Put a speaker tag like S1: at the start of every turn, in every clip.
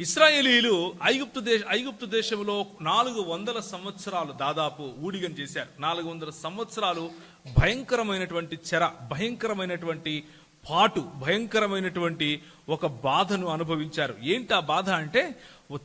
S1: ఇస్రాయేలీలు ఐగుప్తు దేశ ఐగుప్తు దేశంలో నాలుగు వందల సంవత్సరాలు దాదాపు ఊడిగం చేశారు. నాలుగు వందల సంవత్సరాలు భయంకరమైనటువంటి చెర భయంకరమైనటువంటి పాటు భయంకరమైనటువంటి ఒక బాధను అనుభవించారు. ఏంటి ఆ బాధ అంటే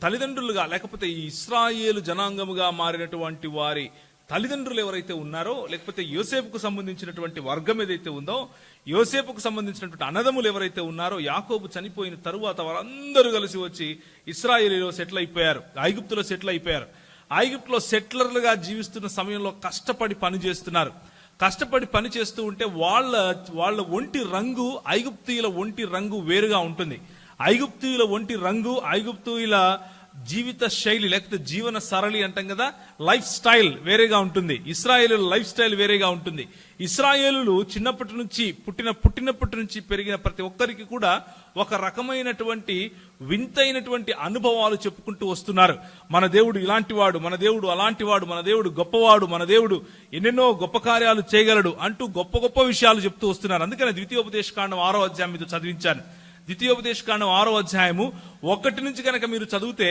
S1: తల్లిదండ్రులుగా లేకపోతే ఈ ఇస్రాయేలు జనాంగముగా మారినటువంటి వారి తల్లిదండ్రులు ఎవరైతే ఉన్నారో లేకపోతే యోసేపుకు సంబంధించినటువంటి వర్గం ఏదైతే ఉందో యోసేపుకు సంబంధించినటువంటి అన్నదములు ఎవరైతే ఉన్నారో యాకోబు చనిపోయిన తరువాత వారందరూ కలిసి వచ్చి ఇస్రాయేలీలో సెటిల్ అయిపోయారు. ఐగుప్తులో సెటిల్ అయిపోయారు. ఐగుప్తులో సెటిలర్లుగా జీవిస్తున్న సమయంలో కష్టపడి పని చేస్తున్నారు. కష్టపడి పని చేస్తూ ఉంటే వాళ్ళ వాళ్ళ ఒంటి రంగు ఐగుప్తీయుల ఒంటి రంగు వేరుగా ఉంటుంది. ఐగుప్తీయుల ఒంటి రంగు ఐగుప్తీయుల జీవిత శైలి లేకపోతే జీవన సరళి అంటాం కదా లైఫ్ స్టైల్ వేరేగా ఉంటుంది. ఇస్రాయేలు లైఫ్ స్టైల్ వేరేగా ఉంటుంది. ఇస్రాయేలు చిన్నప్పటి నుంచి పుట్టిన పుట్టినప్పటి నుంచి పెరిగిన ప్రతి ఒక్కరికి కూడా ఒక రకమైనటువంటి వింతైనటువంటి అనుభవాలు చెప్పుకుంటూ వస్తున్నారు. మన దేవుడు ఇలాంటి వాడు మన దేవుడు అలాంటి వాడు మన దేవుడు గొప్పవాడు మన దేవుడు ఎన్నెన్నో గొప్ప కార్యాలు చేయగలడు అంటూ గొప్ప గొప్ప విషయాలు చెప్తూ వస్తున్నారు. అందుకని ద్వితీయోపదేశకాండం ఆరో అధ్యాయం మీద చదివించాను. ద్వితీయోపదేశకాండం ఆరో అధ్యాయము. ఒకటి నుంచి కనుక మీరు చదివితే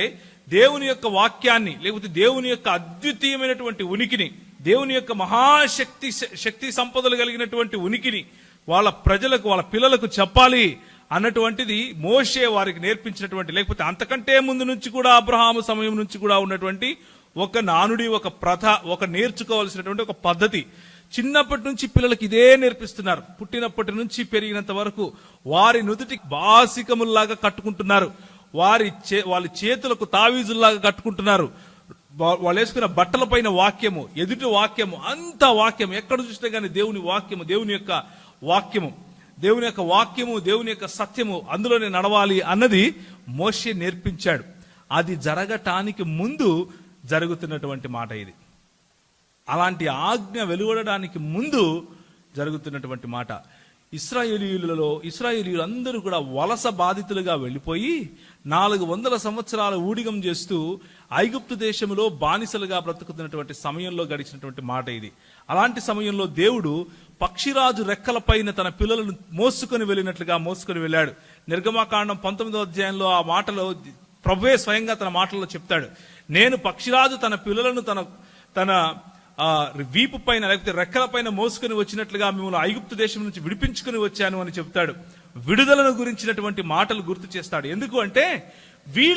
S1: దేవుని యొక్క వాక్యాన్ని లేకపోతే దేవుని యొక్క అద్వితీయమైనటువంటి ఉనికిని దేవుని యొక్క మహాశక్తి శక్తి సంపదలు కలిగినటువంటి ఉనికిని వాళ్ళ ప్రజలకు వాళ్ళ పిల్లలకు చెప్పాలి అన్నటువంటిది మోషే వారికి నేర్పించినటువంటి లేకపోతే అంతకంటే ముందు నుంచి కూడా అబ్రహాము సమయం నుంచి కూడా ఉన్నటువంటి ఒక నానుడి ఒక ప్రథ ఒక నేర్చుకోవాల్సినటువంటి ఒక పద్ధతి. చిన్నప్పటి నుంచి పిల్లలకి ఇదే నేర్పిస్తున్నారు. పుట్టినప్పటి నుంచి పెరిగినంత వరకు వారి నుదుటి బాసికముల్లాగా కట్టుకుంటున్నారు. వారి చే వాళ్ళ చేతులకు తావీజుల్లాగా కట్టుకుంటున్నారు. వాళ్ళు వేసుకున్న బట్టల పైన వాక్యము ఎదుటి వాక్యము అంత వాక్యం ఎక్కడ చూసినా కానీ దేవుని వాక్యము దేవుని యొక్క వాక్యము. దేవుని యొక్క వాక్యము దేవుని యొక్క సత్యము అందులోనే నడవాలి అన్నది మోషే నేర్పించాడు. అది జరగటానికి ముందు జరుగుతున్నటువంటి మాట ఇది. అలాంటి ఆజ్ఞ వెలువడడానికి ముందు జరుగుతున్నటువంటి మాట. ఇస్రాయేలీయులలో ఇస్రాయేలీయులు అందరూ కూడా వలస బాధితులుగా వెళ్ళిపోయి నాలుగు వందల సంవత్సరాల ఊడిగం చేస్తూ ఐగుప్తు దేశంలో బానిసలుగా బ్రతుకుతున్నటువంటి సమయంలో గడిచినటువంటి మాట ఇది. అలాంటి సమయంలో దేవుడు పక్షిరాజు రెక్కలపైన తన పిల్లలను మోసుకొని వెళ్ళినట్లుగా మోసుకొని వెళ్ళాడు. నిర్గమాకాండం పంతొమ్మిదో అధ్యాయంలో ఆ మాటలో ప్రభువే స్వయంగా తన మాటల్లో చెప్తాడు. నేను పక్షిరాజు తన పిల్లలను తన తన ఆ వీపు పైన లేకపోతే రెక్కల పైన మోసుకొని వచ్చినట్లుగా మిమ్మల్ని ఐగుప్తు దేశం నుంచి విడిపించుకుని వచ్చాను అని చెప్తాడు. విడుదలను గురించినటువంటి మాటలు గుర్తు చేస్తాడు. ఎందుకు అంటే వీళ్ళు